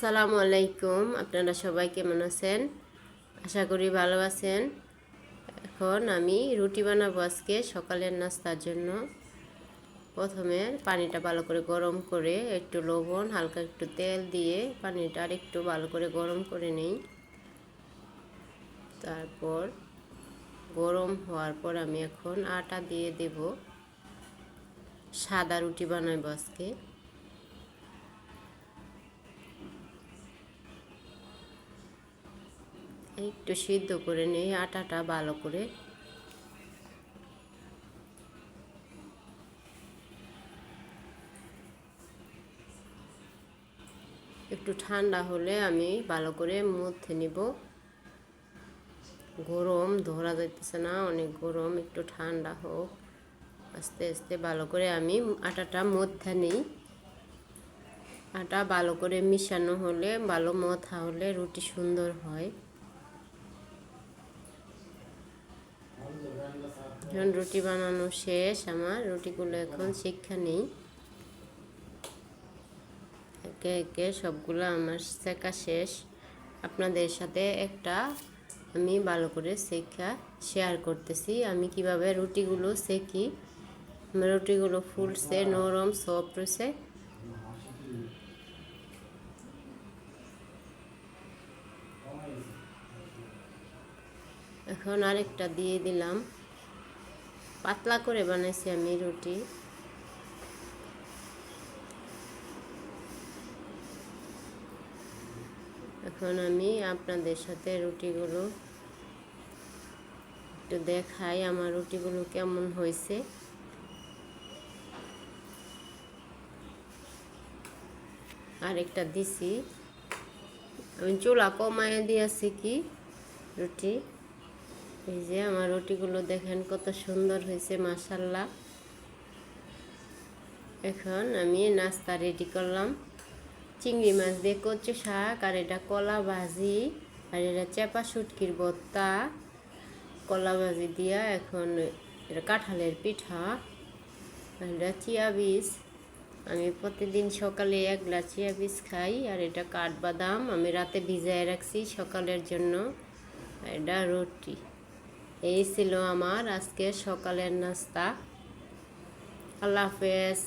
সালামু আলাইকুম। আপনারা সবাই কেমন আছেন? আশা করি ভালো আছেন। এখন আমি রুটি বানাবো আজকে সকালের নাস্তার জন্য। প্রথমে পানিটা ভালো করে গরম করে একটু লবণ, হালকা একটু তেল দিয়ে পানিটা আর একটু ভালো করে গরম করে নেই। তারপর গরম হওয়ার পর আমি এখন আটা দিয়ে দেব। সাদা রুটি বানাবো আজকে। একটু সিদ্ধ করে নিই আটাটা ভালো করে একটু ঠান্ডা হলে আমি ভালো করে মধ্যে নিব। গরম, ধরা যাইতেছে না, অনেক গরম, একটু ঠান্ডা হোক। আস্তে আস্তে ভালো করে আমি আটাটা মধ্যে নিই। আটা ভালো করে মিশানো হলে, ভালো মথা হলে রুটি সুন্দর হয়। এখন রুটি বানানো শেষ, আমার রুটিগুলো এখন শিক্ষা নেই। একে একে সবগুলো আমার শেখা শেষ। আপনাদের সাথে একটা আমি ভালো করে শেখা শেয়ার করতেছি। আমি কীভাবে রুটিগুলো শেখি? রুটিগুলো ফুলছে নরম সফট হয়েছে। এখন আরেকটা দিয়ে দিলাম। পাতলা করে বানাইছি আমি রুটি। এখন আমি আপনাদের সাথে রুটিগুলো একটু দেখাই আমার রুটিগুলো কেমন হয়েছে। আরেকটা দিছি। আমি চুলা কমায় দিয়েছি কি রুটি? এই যে আমার রুটিগুলো দেখেন কত সুন্দর হয়েছে মাসাল্লাহ এখন আমি নাস্তা রেডি করলাম। চিংড়ি মাছ দিয়ে কচু শাক, আর এটা কলা ভাজি, আর এটা চেপা শুটকির বত্তা কলা ভাজি দিয়া এখন এটা কাঁঠালের পিঠা, আর এটা চিয়া বীজ। আমি প্রতিদিন সকালে এক গ্লাস চিয়া বীজ খাই, আর এটা কাঠবাদাম আমি রাতে ভিজায় রাখছি সকালের জন্য। এটা রুটি। এই ছিল আমার আজকে সকালের নাস্তা। আল্লাহ হাফেজ।